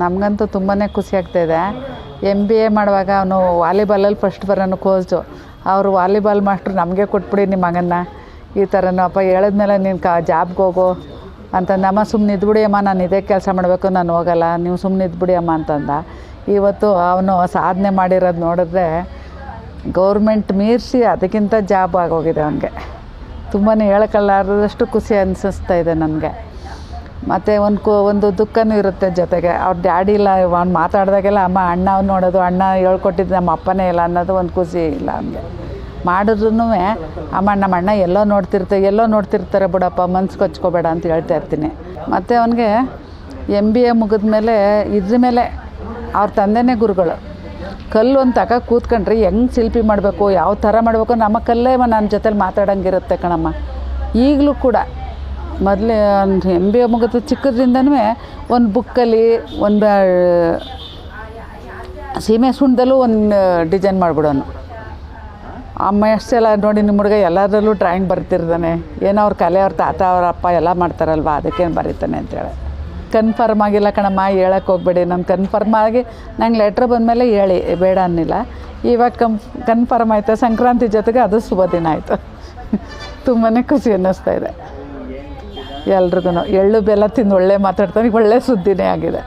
ನಮಗಂತೂ ತುಂಬಾ ಖುಷಿ ಆಗ್ತಾಯಿದೆ ಎಂ ಬಿ ಎ ಮಾಡುವಾಗ ಅವನು ವಾಲಿಬಾಲಲ್ಲಿ ಫಸ್ಟ್ ಬರೋನು ಕೋಚು ಅವರು ವಾಲಿಬಾಲ್ ಮಾಸ್ಟ್ರು ನಮಗೆ ಕೊಟ್ಬಿಡಿ ನಿಮ್ಮ ಮಗನ್ನ. ಈ ಥರನೂ ಅಪ್ಪ ಹೇಳಿದ್ಮೇಲೆ ನೀನು ಕಾ ಜಾಬ್ಗೆ ಹೋಗು ಅಂತ ಅಮ್ಮ ಸುಮ್ಮನೆ ಇದ್ಬಿಡಿ ಅಮ್ಮ, ನಾನು ಇದೇ ಕೆಲಸ ಮಾಡಬೇಕು, ನಾನು ಹೋಗಲ್ಲ. ನೀವು ಸುಮ್ಮನೆ ಇದ್ಬಿಡಿ ಅಮ್ಮ ಅಂತಂದ. ಇವತ್ತು ಅವನು ಸಾಧನೆ ಮಾಡಿರೋದು ನೋಡಿದ್ರೆ ಗೌರ್ಮೆಂಟ್ ಮೀರಿಸಿ ಅದಕ್ಕಿಂತ ಜಾಬ್ ಆಗೋಗಿದೆ ಅವನಿಗೆ. ತುಂಬಾ ಹೇಳಕ್ಕಲ್ಲಾರದಷ್ಟು ಖುಷಿ ಅನಿಸ್ತಾ ಇದೆ ನನಗೆ. ಮತ್ತು ಒಂದು ಕೋ ಒಂದು ದುಃಖನೂ ಇರುತ್ತೆ ಜೊತೆಗೆ. ಅವ್ರ ಡ್ಯಾಡಿ ಇಲ್ಲ, ಅವ್ನು ಮಾತಾಡಿದಾಗೆಲ್ಲ ಅಮ್ಮ, ಅಣ್ಣ ಅವ್ನು ನೋಡೋದು, ಅಣ್ಣ ಹೇಳ್ಕೊಟ್ಟಿದ್ದು ನಮ್ಮ ಅಪ್ಪನೇ ಇಲ್ಲ ಅನ್ನೋದು ಒಂದು ಖುಷಿ ಇಲ್ಲ ಅವನಿಗೆ ಮಾಡಿದ್ರೂ ಅಮ್ಮ, ನಮ್ಮ ಅಣ್ಣ ಎಲ್ಲೋ ನೋಡ್ತಿರ್ತಾರೆ ಎಲ್ಲೋ ನೋಡ್ತಿರ್ತಾರೆ ಬಿಡಪ್ಪ, ಮನ್ಸು ಕೊಚ್ಕೋಬೇಡ ಅಂತ ಹೇಳ್ತಾ ಇರ್ತೀನಿ. ಮತ್ತು ಅವನಿಗೆ ಎಂ ಬಿ ಎ ಮುಗಿದ್ಮೇಲೆ ಇದ್ರ ಮೇಲೆ ಅವ್ರ ತಂದೆನೇ ಗುರುಗಳು. ಕಲ್ಲು ಒಂದು ತಕ ಕೂತ್ಕೊಂಡ್ರೆ ಹೆಂಗೆ ಶಿಲ್ಪಿ ಮಾಡಬೇಕು, ಯಾವ ಥರ ಮಾಡಬೇಕು, ನಮ್ಮ ಕಲ್ಲೇ ನನ್ನ ಜೊತೆಲಿ ಮಾತಾಡೋಂಗಿರುತ್ತೆ ಕಣಮ್ಮ. ಈಗಲೂ ಕೂಡ ಮೊದಲೇ ಎಂ ಬಿ ಎ ಮುಗಿದ ಚಿಕ್ಕದ್ರಿಂದನೂ ಒಂದು ಬುಕ್ಕಲ್ಲಿ ಒಂದು ಸೀಮೆ ಸುಣ್ಣದಲ್ಲೂ ಒಂದು ಡಿಸೈನ್ ಮಾಡಿಬಿಡೋನು. ಅಮ್ಮ ಎಷ್ಟೆಲ್ಲ ನೋಡಿ ನಿಮ್ಮ ಹುಡುಗ ಎಲ್ಲದರಲ್ಲೂ ಡ್ರಾಯಿಂಗ್ ಬರ್ತಿರ್ತಾನೆ. ಏನೋ ಅವ್ರ ಕಲೆ, ಅವ್ರ ತಾತ, ಅವ್ರ ಅಪ್ಪ ಎಲ್ಲ ಮಾಡ್ತಾರಲ್ವ, ಅದಕ್ಕೇನು ಬರೀತಾನೆ ಅಂತೇಳಿ. ಕನ್ಫರ್ಮ್ ಆಗಿಲ್ಲ ಕಣಮ್ಮ ಹೇಳಕ್ಕೆ ಹೋಗ್ಬೇಡಿ, ನಾನು ಕನ್ಫರ್ಮ್ ಆಗಿ ನಂಗೆ ಲೆಟ್ರ್ ಬಂದಮೇಲೆ ಹೇಳಿ, ಬೇಡ ಅನ್ನಿಲ್ಲ. ಇವಾಗ ಕಂ ಕನ್ಫರ್ಮ್ ಆಯಿತು, ಸಂಕ್ರಾಂತಿ ಜೊತೆಗೆ ಅದು ಶುಭ ದಿನ ಆಯಿತು. ತುಂಬಾ ಖುಷಿ ಅನ್ನಿಸ್ತಾ ಇದೆ. ಎಲ್ರಿಗೂ ಎಳ್ಳು ಬೆಲ್ಲ ತಿಂದು ಒಳ್ಳೆ ಮಾತಾಡ್ತಾನೆ ಒಳ್ಳೆ ಸುದ್ದಿನೇ ಆಗಿದೆ.